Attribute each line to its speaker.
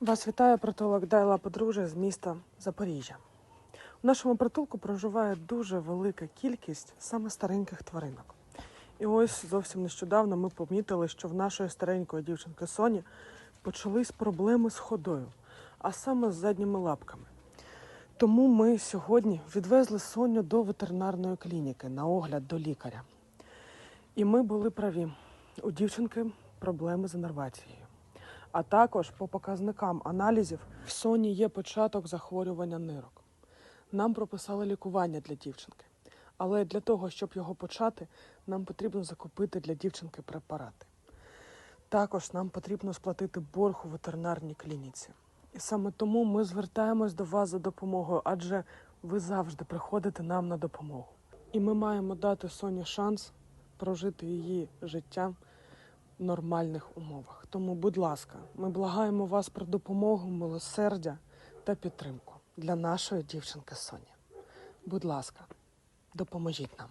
Speaker 1: Вас вітає притулок Дайла Подружжя з міста Запоріжжя. У нашому притулку проживає дуже велика кількість саме стареньких тваринок. І ось зовсім нещодавно ми помітили, що в нашої старенької дівчинки Соні почались проблеми з ходою, а саме з задніми лапками. Тому ми сьогодні відвезли Соню до ветеринарної клініки на огляд до лікаря. І ми були праві. У дівчинки проблеми з інервацією. А також по показникам аналізів в Соні є початок захворювання нирок. Нам прописали лікування для дівчинки. Але для того, щоб його почати, нам потрібно закупити для дівчинки препарати. Також нам потрібно сплатити борг у ветеринарній клініці. І саме тому ми звертаємось до вас за допомогою, адже ви завжди приходите нам на допомогу. І ми маємо дати Соні шанс прожити її життя нормальних умовах. Тому, будь ласка, ми благаємо вас про допомогу, милосердя та підтримку для нашої дівчинки Соні. Будь ласка, допоможіть нам.